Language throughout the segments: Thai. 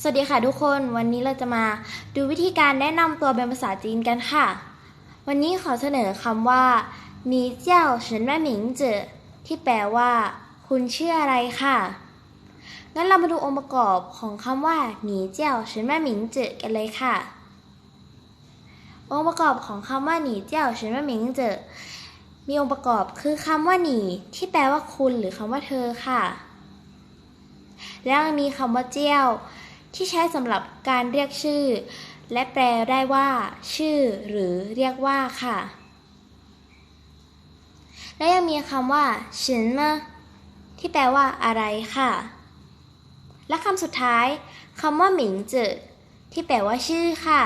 สวัสดีค่ะทุกคน วันนี้เราจะมาดูวิธีการแนะนำตัวเป็นภาษาจีนกันค่ะ วันนี้ขอเสนอคำว่า你叫什么名字ที่แปลว่า คุณชื่ออะไรค่ะ งั้นเรามาดูองค์ประกอบของคำว่า你叫什么名字กันเลยค่ะ องค์ประกอบของคำว่า你叫什么名字มีองค์ประกอบคือคำว่าหนีที่แปลว่าคุณหรือคำว่าเธอค่ะ แล้วยังมีคำว่าเจี้ยว ที่ใช้สำหรับการเรียกชื่อ และแปลได้ว่า ชื่อ หรือเรียกว่าค่ะ และยังมีคำว่าฉินมะที่แปลว่าอะไรค่ะ และคำสุดท้ายคำว่าหมิงจือที่แปลว่าชื่อค่ะ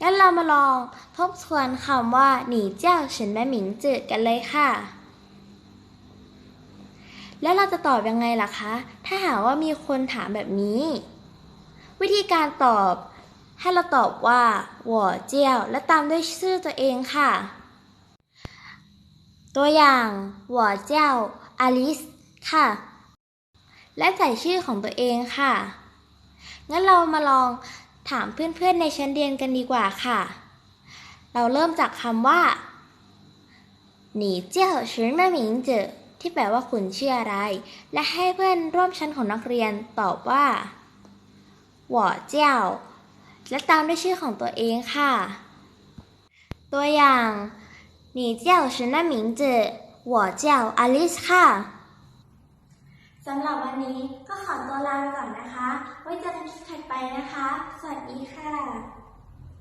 งั้นเรามาลองทบทวนคำว่าหนีเจ้าฉินแม่หมิงจือกันเลยค่ะ แล้วเราจะตอบยังไงล่ะคะ ถ้าหากว่ามีคนถามแบบนี้ วิธีการตอบ ให้เราตอบว่าหว่อเจียว และตามด้วยชื่อตัวเองค่ะ ตัวอย่างหว่อเจียวอลิสค่ะ และใส่ชื่อของตัวเองค่ะ งั้นเรามาลองถามเพื่อนๆในชั้นเรียนกันดีกว่าค่ะ เราเริ่มจากคำว่า你叫什么名字 ที่แปลว่าคุณชื่ออะไร และให้เพื่อนร่วมชั้นของนักเรียนตอบว่าหว่อเจ้า และตามด้วยชื่อของตัวเองค่ะ ตัวอย่าง你叫什么名字我叫อลิสค่ะสำหรับวันนี้ก็ขอตัวลาไปก่อนนะคะ ไว้เจอกันคลิปถัดไปนะคะ สวัสดีค่ะ